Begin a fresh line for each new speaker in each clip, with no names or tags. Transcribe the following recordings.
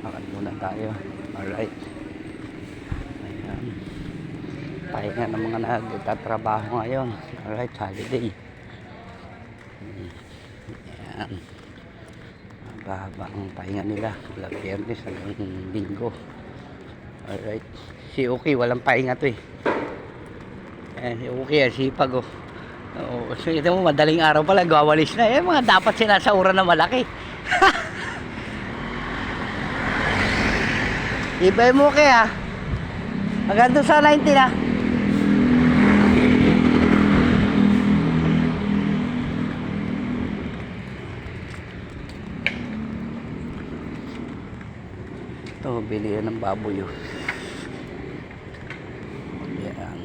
lakad muna tayo. Alright. Ayan. Pahinga ng mga nagtatrabaho ngayon. Alright holiday. Ayan. Mahaba ang pahinga nila. Mula biyernes hanggang linggo. Alright. Si Uki walang pahinga to eh. Ayan si Uki sipag oh. Oo, so ito mo, madaling araw pala, gawalis na. Eh, mga dapat sinasauran na malaki. Ibay mo kaya. Hanggang doon sa 90 na. Ito, bili yan ng baboy. Oh. Yan.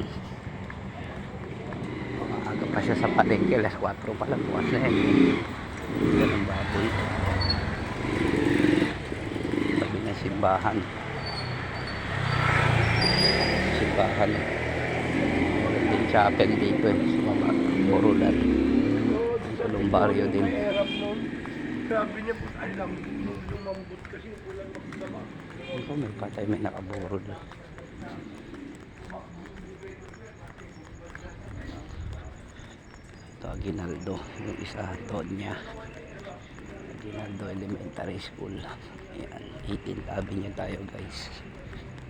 Maaga pa siya sa palengke. Alas 4 pa lang. Bukas na yan. Yan ang baboy. Sabi na. Simbahan. Meron din chapel dito eh. Sa baba. Borulan. Tulong baryo din.
Sabi niya, alam, lumambot kasi walang magdama.
Ito may patay may nakaburol. Ito Aguinaldo, yung isa Tonya. Aguinaldo Elementary School. Ayan, 18th Avenue tayo guys.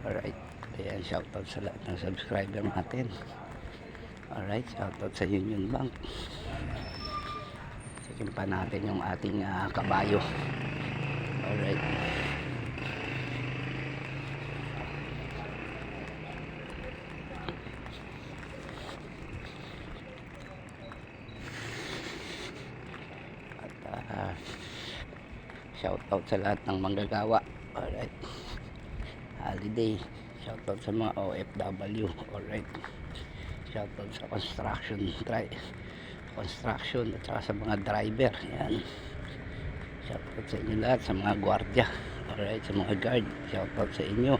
Alright, ayan shoutout sa lahat ng subscriber natin. Alright, shoutout sa Union Bank. Checkin pa natin yung ating ah, kabayo. Alright. At uh, shout out sa lahat ng manggagawa. Alright. Holiday. Shout out sa mga OFW. Alright. Shout out sa construction try construction at saka sa mga driver. Yan. Shout out sa inyo lahat sa mga gwardiya. Alright, sa mga guard. Shout out sa inyo.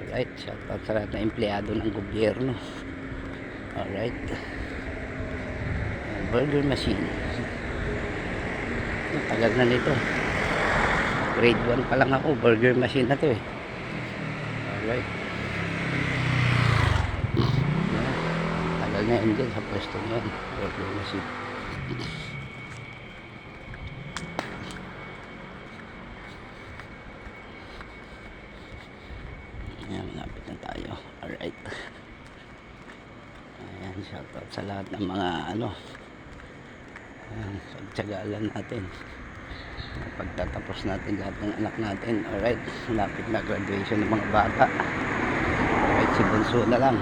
Alright, shout out sa lahat na empleyado ng gobyerno. Alright. Burger machine. Tagal na nito. Grade 1 pa lang ako. Burger machine na to eh. Alright. Tagal na yun din sa pwesto na yan. Machine. Ayan, malapit na tayo. Alright. Ayan, shoutout sa lahat ng mga ano. Ayan, pagtsagalan natin. Pagtatapos natin lahat ng anak natin. Alright, malapit na graduation ng mga bata. Alright, si Bunso na lang.